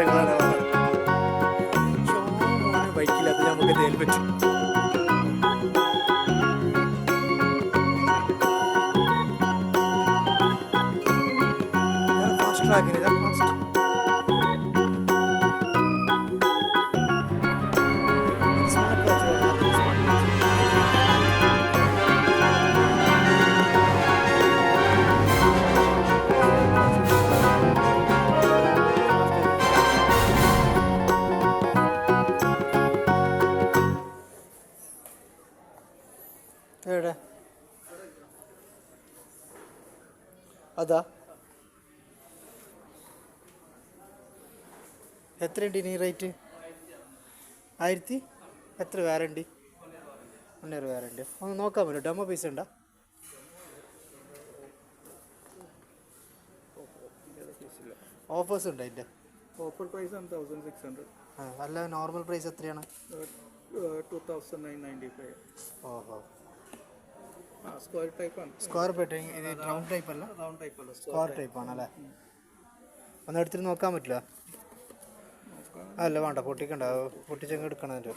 കഷ്ടങ്ങളാണ് ബൈക്കില്ലാത്ത നമുക്ക് തേൽ പറ്റും ഫാസ്റ്റ് ട്രാക്കിന് ഇതാ ഫാസ്റ്റ് എവിടെ? അതാ. എത്രയുണ്ട് ഇനി റേറ്റ്? ആയിരത്തി? എത്ര വാറണ്ടി? മുന്നൂറ് വാറണ്ടി. ഒന്ന് നോക്കാൻ പറ്റും? ഡെമോ പീസ് ഉണ്ടോ? ഓഫേഴ്സ് ഉണ്ട് അതിന്റെ? ഓഫർ പ്രൈസ് ആണ് തൗസൻഡ് സിക്സ് ഹൺഡ്രഡ് ആ അല്ല നോർമൽ പ്രൈസ് എത്രയാണ്? Two thousand nine ninety five ഓഹോ. സ്ക്വയർ ടൈപ്പ് ആണ്. സ്ക്വയർ ഇത് റൗണ്ട് ടൈപ്പ് അല്ല? റൗണ്ട് ടൈപ്പ് അല്ല സ്ക്വയർ ടൈപ്പ് ആണല്ലേ? ഒന്ന് എടുത്തിട്ട് നോക്കാൻ പറ്റില്ല? അല്ല വേണ്ട പൊട്ടിക്കണ്ട. പൊട്ടിച്ചങ്ങ് എടുക്കണം അതിന്റെ.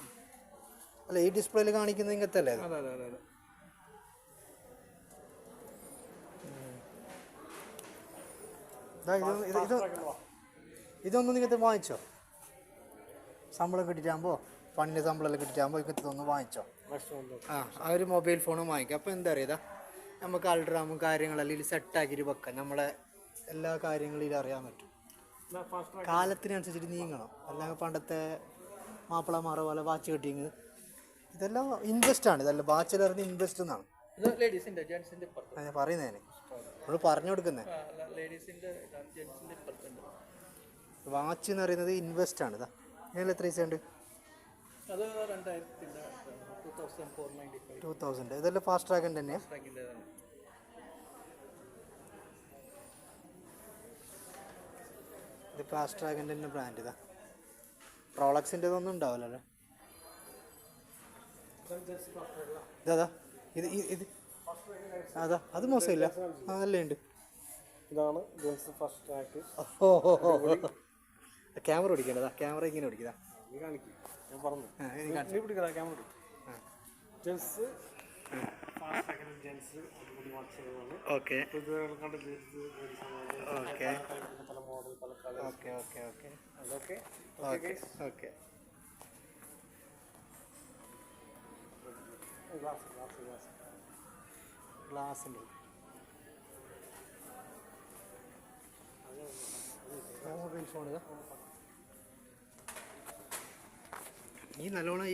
അല്ല ഈ ഡിസ്പ്ലേയിൽ കാണിക്കുന്നത് ഇങ്ങനത്തെ അല്ലേ അതെ അതെ അതെ. അതെ ഇതാ ഇത് ഇത് ഇത് ഇതൊന്നും നിങ്ങൾ വാങ്ങിച്ചോ? ശമ്പളം കിട്ടിയിട്ടാകുമ്പോൾ പണിന്റെ ശമ്പളമെല്ലാം കിട്ടിയിട്ടാകുമ്പോൾ ഇങ്ങനത്തെ ഒന്ന് വാങ്ങിച്ചോ. ആ ആ ഒരു മൊബൈൽ ഫോണും വാങ്ങിക്കാം. അപ്പോൾ എന്താ അറിയാ നമുക്ക് അൾട്രാമും കാര്യങ്ങളെല്ലാം ഇതിൽ സെറ്റാക്കിയിട്ട് വെക്കാം. നമ്മളെ എല്ലാ കാര്യങ്ങളും ഇതിൽ അറിയാൻ പറ്റും. കാലത്തിനനുസരിച്ചിട്ട് നീങ്ങണം. അല്ലെങ്കിൽ പണ്ടത്തെ മാപ്പിളമാറ പോലെ വാച്ച് കെട്ടിങ് ഇതെല്ലാം ഇൻട്രസ്റ്റ് ആണ്. ഇതെല്ലാം വാച്ചിൽ അറിഞ്ഞ ഇൻവെസ്റ്റ് എന്നാണ് ഞാൻ പറയുന്നതിന് നമ്മൾ പറഞ്ഞു കൊടുക്കുന്നത് ഇപ്പുറത്തുണ്ട്. വാച്ച് എന്ന് പറയുന്നത് ഇൻവെസ്റ്റ് ആണ്. ഇതാ ഇതിൽ എത്ര പൈസ ഉണ്ട്? അത് രണ്ടായിരത്തിന്റെ two thousand four ninety five two thousand ഇതെല്ലാം ഫാസ്റ്റ് ട്രാക്കിന്റെ തന്നെയാണ് ഇത് ഫാസ്റ്റ് ട്രാക്കിന്റെ തന്നെ ബ്രാൻഡ് ഇതാ. റോളക്സിന്റെ ഇതൊന്നും ഉണ്ടാവില്ലല്ലോ ഇതാ ഇത് ഇത്. അതാ. അത് മോശമില്ല. ആ നല്ല ഉണ്ട്. ഇതാണ് ഫസ്റ്റ് ട്രാക്ക് ഓ ക്യാമറ ഓടിക്കേണ്ടതാ ക്യാമറ ഇങ്ങനെ ഓടിക്കതാ കാണിക്കും. ഞാൻ പറഞ്ഞു. നീ പിടിക്കടാ camera. Gents gents okay. Okay. പല മോഡൽ പല കളർ ഓക്കെ ഓക്കെ ഓക്കെ. അതൊക്കെ? Okay okay. Glass glass glass ഗ്ലാസിന്റെ ഫോൺ ഇതാ. ഈ നല്ലോണം